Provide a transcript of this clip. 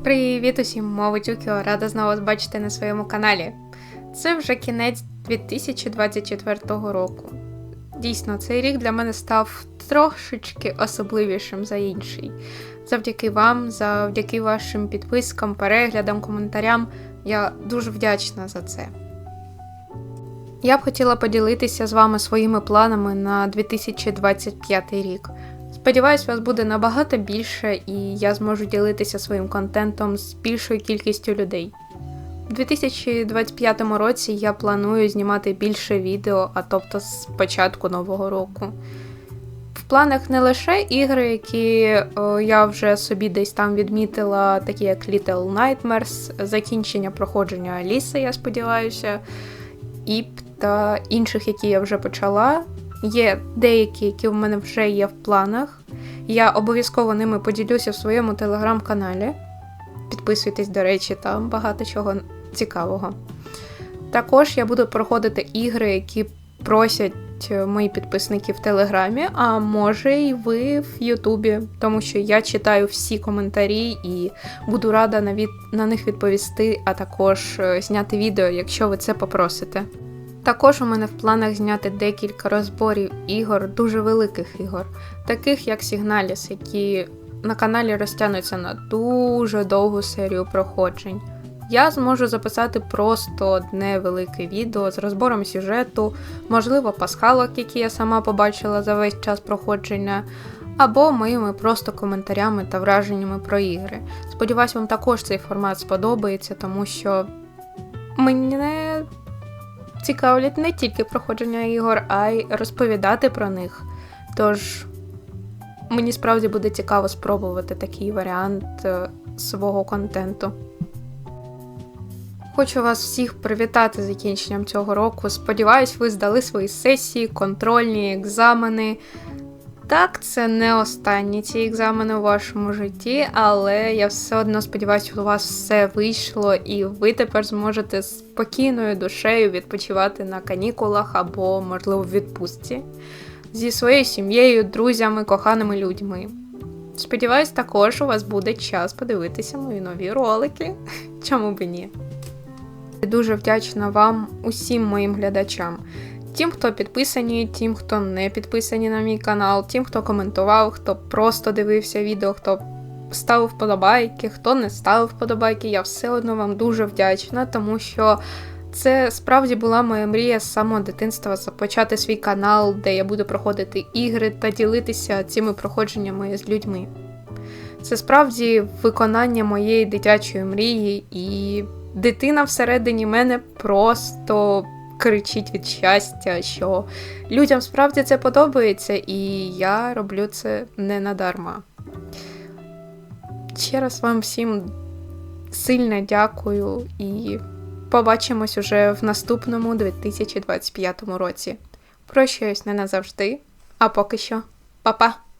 Привіт усім, мова Тюкіо, рада знову бачити на своєму каналі. Це вже кінець 2024 року. Дійсно, цей рік для мене став трошечки особливішим за інший. Завдяки вам, завдяки вашим підпискам, переглядам, коментарям. Я дуже вдячна за це. Я б хотіла поділитися з вами своїми планами на 2025 рік. Сподіваюсь, вас буде набагато більше, і я зможу ділитися своїм контентом з більшою кількістю людей. У 2025 році я планую знімати більше відео, а тобто з початку нового року. В планах не лише ігри, які о, я вже собі десь там відмітила, такі як Little Nightmares, закінчення проходження Аліси, я сподіваюся, Іп та інших, які я вже почала. Є деякі, які в мене вже є в планах. Я обов'язково ними поділюся в своєму телеграм-каналі. Підписуйтесь, до речі, там багато чого цікавого. Також я буду проходити ігри, які просять мої підписники в Телеграмі, а може і ви в Ютубі, тому що я читаю всі коментарі і буду рада на, від... на них відповісти, а також е, зняти відео, якщо ви це попросите. Також у мене в планах зняти декілька розборів ігор, дуже великих ігор, таких як Signalis, які на каналі розтягнуться на дуже довгу серію проходжень. Я зможу записати просто одне велике відео з розбором сюжету, можливо, пасхалок, які я сама побачила за весь час проходження, або моїми просто коментарями та враженнями про ігри. Сподіваюсь, вам також цей формат сподобається, тому що мене цікавлять не тільки проходження ігор, а й розповідати про них. Тож мені справді буде цікаво спробувати такий варіант е, свого контенту. Хочу вас всіх привітати з закінченням цього року. Сподіваюсь, ви здали свої сесії, контрольні екзамени. Так, це не останні ці екзамени у вашому житті, але я все одно сподіваюся, у вас все вийшло, і ви тепер зможете спокійною душею відпочивати на канікулах або, можливо, в відпустці зі своєю сім'єю, друзями, коханими людьми. Сподіваюсь, також у вас буде час подивитися мої нові ролики. Чому б і ні? Дуже вдячна вам, усім моїм глядачам. Тим, хто підписані, тим, хто не підписані на мій канал, тим, хто коментував, хто просто дивився відео, хто ставив вподобайки, хто не ставив вподобайки, я все одно вам дуже вдячна, тому що це справді була моя мрія з самого дитинства започати свій канал, де я буду проходити ігри та ділитися цими проходженнями з людьми. Це справді виконання моєї дитячої мрії, і дитина всередині мене просто кричить від щастя, що людям справді це подобається, і я роблю це не надарма. Ще раз вам всім сильно дякую і побачимось уже в наступному 2025 році. Прощаюсь не назавжди, а поки що, па-па!